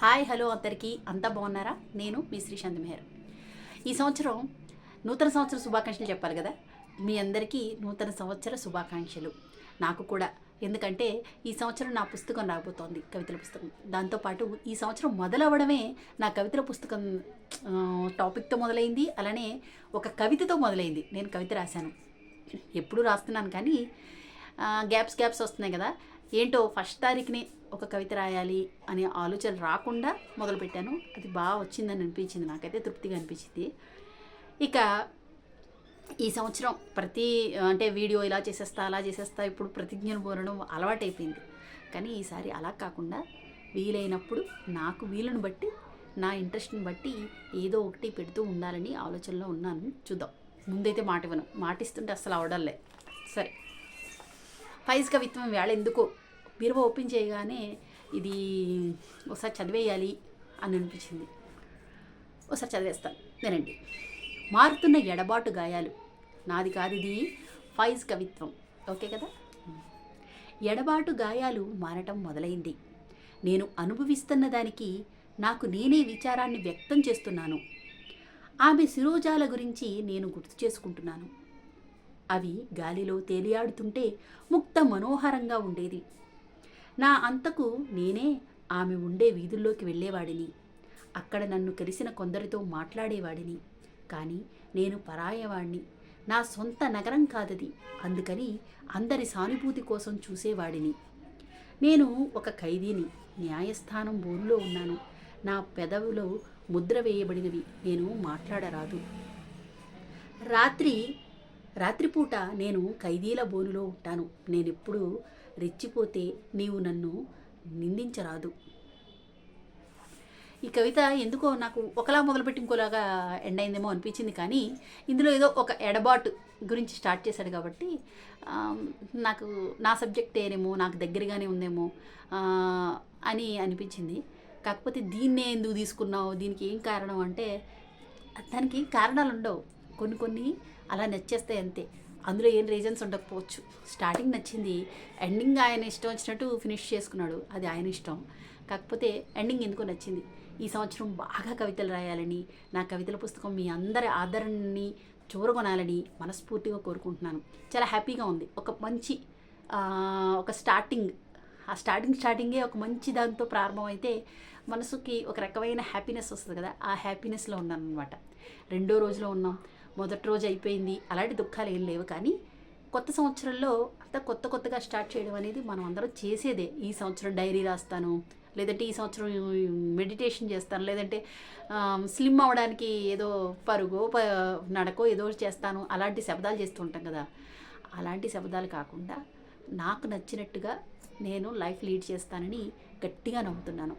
Hi hello అందరికీ. అంతా బాగున్నారా? నేను మీ శ్రీశాంత్ మెహర్ ఈ సంవత్సరం నూతన సంవత్సర శుభాకాంక్షలు చెప్పాలి కదా? మీ అందరికీ నూతన సంవత్సర శుభాకాంక్షలు. నాకు కూడా. ఎందుకంటే ఈ సంవత్సరం నా పుస్తకం రాబోతోంది కవితల పుస్తకం. దాంతోపాటు ఈ సంవత్సరం మొదలవ్వడమే నా కవితల పుస్తకం టాపిక్తో మొదలైంది. అలానే ఒక కవితతో మొదలైంది. నేను కవిత రాశాను. ఎప్పుడు రాస్తున్నాను కానీ గ్యాప్స్ గ్యాప్స్ వస్తున్నాయి కదా? ఏంటో ఫస్ట్ తారీఖునే ఒక కవిత రాయాలి అనే ఆలోచన రాకుండా మొదలుపెట్టాను. అది బాగా వచ్చిందని అనిపించింది నాకైతే తృప్తిగా అనిపించింది. ఇక ఈ సంవత్సరం ప్రతి అంటే వీడియో ఇలా చేసేస్తా అలా చేసేస్తా ఇప్పుడు ప్రతిజ్ఞను బోరడం అలవాటైపోయింది. కానీ ఈసారి అలా కాకుండా వీలైనప్పుడు నాకు వీలుని బట్టి నా ఇంట్రెస్ట్ని బట్టి ఏదో ఒకటి పెడుతూ ఉండాలని ఆలోచనలో ఉన్నాను. చూద్దాం. ముందైతే మాట ఇవ్వను. మాటిస్తుంటే అస్సలు అవడంలే సరే. ఫైజ్ కవిత్వం వేళ ఎందుకో? బీరువా ఓపెన్ చేయగానే ఇది ఒకసారి చదివేయాలి అని అనిపించింది. ఒకసారి చదివేస్తాను వినండి. మారుతున్న ఎడబాటు గాయాలు. నాది కాదు ఇది ఫైజ్ కవిత్వం ఓకే కదా? ఎడబాటు గాయాలు మారటం మొదలైంది. నేను అనుభవిస్తున్న దానికి నాకు నేనే విచారాన్ని వ్యక్తం చేస్తున్నాను. ఆమె శిరోజాల గురించి నేను గుర్తు చేసుకుంటున్నాను. అవి గాలిలో తేలియాడుతుంటే ముక్త మనోహరంగా ఉండేది. నా అంతకు నేనే ఆమె ఉండే వీధుల్లోకి వెళ్ళేవాడిని. అక్కడ నన్ను కలిసిన కొందరితో మాట్లాడేవాడిని. కానీ నేను పరాయవాణ్ణి. నా సొంత నగరం కాదది. అందుకని అందరి సానుభూతి కోసం చూసేవాడిని. నేను ఒక ఖైదీని. న్యాయస్థానం బోరులో ఉన్నాను. నా పెదవులో ముద్ర వేయబడినవి. నేను మాట్లాడరాదు. రాత్రి రాత్రిపూట నేను ఖైదీల బోనులో ఉంటాను. నేనెప్పుడు రెచ్చిపోతే నీవు నన్ను నిందించరాదు. ఈ కవిత ఎందుకో నాకు ఒకలా మొదలుపెట్టి ఇంకోలాగా ఎండ్ అయిందేమో అనిపించింది కానీ ఇందులో ఏదో ఒక ఎడబాటు గురించి స్టార్ట్ చేశాడు కాబట్టి నాకు నా సబ్జెక్ట్ ఏనేమో నాకు దగ్గరగానే ఉందేమో అని అనిపించింది. కాకపోతే దీన్నే ఎందుకు తీసుకున్నావు? దీనికి ఏం కారణం అంటే దానికి కారణాలు ఉండవు కొన్ని కొన్ని అలా నచ్చేస్తాయి అంతే. అందులో ఏం రీజన్స్ ఉండకపోవచ్చు. స్టార్టింగ్ నచ్చింది ఎండింగ్ ఆయన ఇష్టం వచ్చినట్టు ఫినిష్ చేసుకున్నాడు అది ఆయన ఇష్టం. కాకపోతే ఎండింగ్ ఎందుకో నచ్చింది. ఈ సంవత్సరం బాగా కవితలు రాయాలని నా కవితల పుస్తకం మీ అందరి ఆదరణని చూరగొనాలని మనస్ఫూర్తిగా కోరుకుంటున్నాను. చాలా హ్యాపీగా ఉంది. ఒక మంచి ఒక స్టార్టింగ్ ఆ స్టార్టింగ్ స్టార్టింగే ఒక మంచి దాంతో ప్రారంభమైతే మనసుకి ఒక రకమైన హ్యాపీనెస్ వస్తుంది కదా ఆ హ్యాపీనెస్లో ఉన్నాను అనమాట రెండో రోజులో ఉన్నాం. మొదటి రోజు అయిపోయింది. అలాంటి దుఃఖాలు ఏం లేవు. కానీ కొత్త సంవత్సరంలో అంతా కొత్త కొత్తగా స్టార్ట్ చేయడం అనేది మనం అందరం చేసేదే. ఈ సంవత్సరం డైరీ రాస్తాను లేదంటే ఈ సంవత్సరం మెడిటేషన్ చేస్తాను లేదంటే స్లిమ్ అవ్వడానికి ఏదో పరుగో ప నడకో ఏదో చేస్తాను. అలాంటి శబ్దాలు చేస్తూ ఉంటాం కదా. అలాంటి శబ్దాలు కాకుండా నాకు నచ్చినట్టుగా నేను లైఫ్ లీడ్ చేస్తానని గట్టిగా నమ్ముతున్నాను.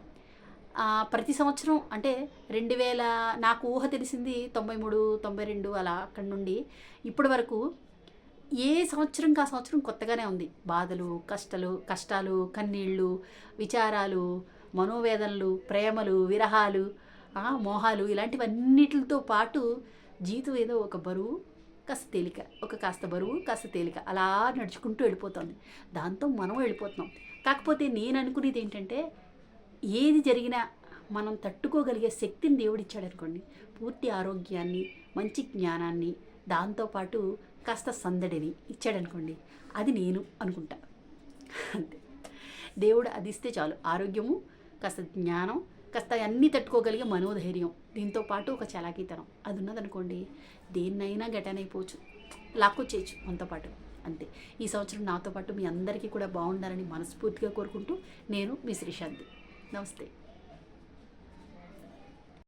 ప్రతి సంవత్సరం అంటే రెండు వేల నాకు ఊహ తెలిసింది తొంభై మూడు తొంభై రెండు అలా అక్కడి నుండి. ఇప్పటి వరకు ఏ సంవత్సరంకి ఆ సంవత్సరం కొత్తగానే ఉంది. బాధలు కష్టాలు కష్టాలు కన్నీళ్ళు విచారాలు మనోవేదనలు ప్రేమలు విరహాలు మోహాలు ఇలాంటివన్నిటితో పాటు జీవితం ఏదో ఒక బరువు కాస్త తేలిక ఒక కాస్త బరువు కాస్త తేలిక. అలా నడుచుకుంటూ వెళ్ళిపోతుంది. దాంతో మనం వెళ్ళిపోతున్నాం. కాకపోతే నేను అనుకునేది ఏంటంటే ఏది జరిగినా మనం తట్టుకోగలిగే శక్తిని దేవుడిచ్చాడు అనుకోండి పూర్తి ఆరోగ్యాన్ని మంచి జ్ఞానాన్ని దాంతోపాటు కాస్త సందడిని ఇచ్చాడనుకోండి. అది నేను అనుకుంటా. అంతే. దేవుడు అది ఇస్తే చాలు. ఆరోగ్యము కాస్త జ్ఞానం కాస్త అన్నీ తట్టుకోగలిగే మనోధైర్యం దీంతో పాటు ఒక చలాకీతనం. అది ఉన్నదనుకోండి దేన్నైనా గటనైపోవచ్చు లాక్కొచ్చేయచ్చు మనతో పాటు. అంతే. ఈ సంవత్సరం నాతో పాటు మీ అందరికీ కూడా బాగుండాలని మనస్ఫూర్తిగా కోరుకుంటూ నేను మీ శ్రీశాంతి. Namastê!